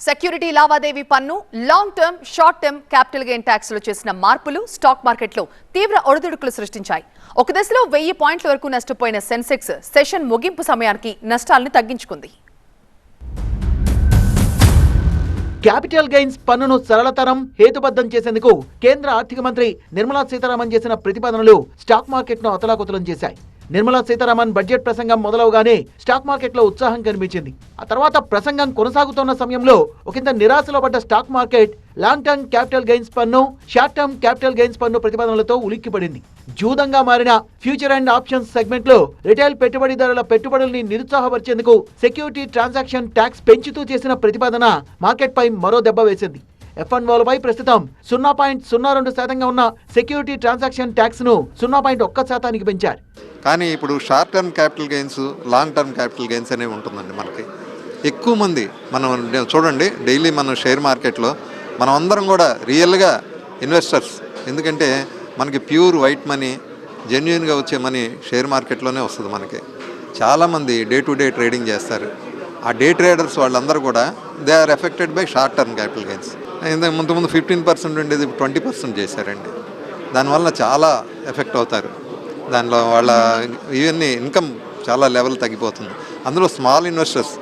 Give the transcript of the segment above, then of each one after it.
Security లావాదేవీ పన్ను long term short term capital gain ట్యాక్స్లో చేసిన మార్పులు స్టాక్ మార్కెట్లో తీవ్ర ఒడిదుడుకులు సృష్టించాయి. ఒక దశలో వెయ్యి పాయింట్ల వరకు నష్టపోయిన సెన్సెక్స్ సెషన్ ముగింపు సమయానికి నష్టాలను తగ్గించుకుంది. క్యాపిటల్ గెయిన్స్ పన్నును సరళతరం హేతుబద్ధం చేసేందుకు కేంద్ర ఆర్థిక మంత్రి నిర్మలా సీతారామన్ చేసిన ప్రతిపాదనలు స్టాక్ మార్కెట్ను అతలాకుతలం చేశాయి. నిర్మలా సీతారామన్ బడ్జెట్ ప్రసంగం మొదలవగానే స్టాక్ మార్కెట్లో ఉత్సాహం కనిపించింది. ఆ తర్వాత ప్రసంగం కొనసాగుతున్న సమయంలో ఒకంత నిరాశలో పడ్డ stock market long term capital gains పన్ను షార్ట్ టర్మ్ క్యాపిటల్ గెయిన్స్ పన్ను ప్రతిపాదనలతో ఉలిక్కిపడింది. జూదంగా మారిన ఫ్యూచర్ అండ్ ఆప్షన్స్ సెగ్మెంట్లో రిటైల్ పెట్టుబడిదారుల పెట్టుబడుల్ని నిరుత్సాహపరిచేందుకు సెక్యూరిటీ ట్రాన్సాక్షన్ ట్యాక్స్ పెంచుతూ చేసిన ప్రతిపాదన మార్కెట్ పై మరో దెబ్బ వేసింది. ఎఫ్ఎన్ పై ప్రస్తుతం సున్నా పాయింట్ సున్నా రెండు శాతంగా ఉన్న సెక్యూరిటీ ట్రాన్సాక్షన్ ట్యాక్స్ను సున్నా పాయింట్ ఒక్క శాతానికి పెంచారు. కానీ ఇప్పుడు short term capital gains long term capital gains అనేవి ఉంటుందండి మనకి. ఎక్కువ మంది మనం చూడండి డైలీ మనం షేర్ మార్కెట్లో మనం అందరం కూడా రియల్గా ఇన్వెస్టర్స్. ఎందుకంటే మనకి ప్యూర్ వైట్ మనీ జెన్యున్గా వచ్చే మనీ షేర్ మార్కెట్లోనే వస్తుంది మనకి. చాలామంది డే టు డే ట్రేడింగ్ చేస్తారు. ఆ డే ట్రేడర్స్ వాళ్ళందరూ కూడా they are affected by short term capital gains ఇంతకు ముందు ముందు ఫిఫ్టీన్ పర్సెంట్ ఉండేది ట్వంటీ పర్సెంట్ చేశారండి. దానివల్ల చాలా ఎఫెక్ట్ అవుతారు. దానిలో వాళ్ళ ఇవన్నీ ఇన్కమ్ చాలా లెవెల్ తగ్గిపోతుంది. అందులో స్మాల్ ఇన్వెస్టర్స్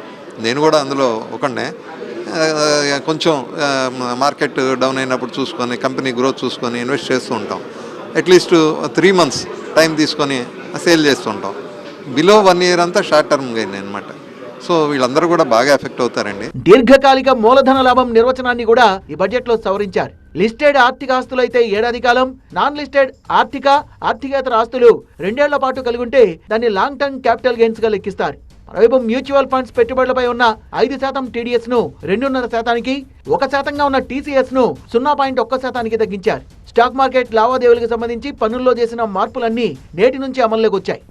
నేను కూడా అందులో ఒకనే కొంచెం మార్కెట్ డౌన్ అయినప్పుడు చూసుకొని కంపెనీ గ్రోత్ చూసుకొని ఇన్వెస్ట్ చేస్తూ ఉంటాం. At least three months time తీసుకొని సేల్ చేస్తుంటాం బిలో వన్ ఇయర్ అంతా షార్ట్ టర్మ్ గైన్ అనమాట సో వీళ్ళందరూ కూడా బాగా ఎఫెక్ట్ అవుతారండి. దీర్ఘకాలిక మూలధన లాభం నిర్వచనాన్ని కూడా ఈ బడ్జెట్లో సవరించారు. లిస్టెడ్ ఆర్థిక ఆస్తులు అయితే ఏడాది కాలం నాన్ లిస్టెడ్ ఆర్థిక ఆర్థికేతర ఆస్తులు రెండేళ్ళ పాటు కలిగి ఉంటే దాన్ని లాంగ్ టర్మ్ క్యాపిటల్ గెయిన్స్గా లెక్కిస్తారు. మరోవైపు మ్యూచువల్ ఫండ్స్ పెట్టుబడులపై ఉన్న ఐదు శాతం టీడీఎస్ను రెండున్నర శాతానికి ఒక శాతంగా ఉన్న టీసీఎస్ను సున్నా పాయింట్ ఒక్క శాతానికి తగ్గించారు. స్టాక్ మార్కెట్ లావాదేవీలకు సంబంధించి పన్నుల్లో చేసిన మార్పులన్నీ నేటి నుంచి అమల్లోకి వచ్చాయి.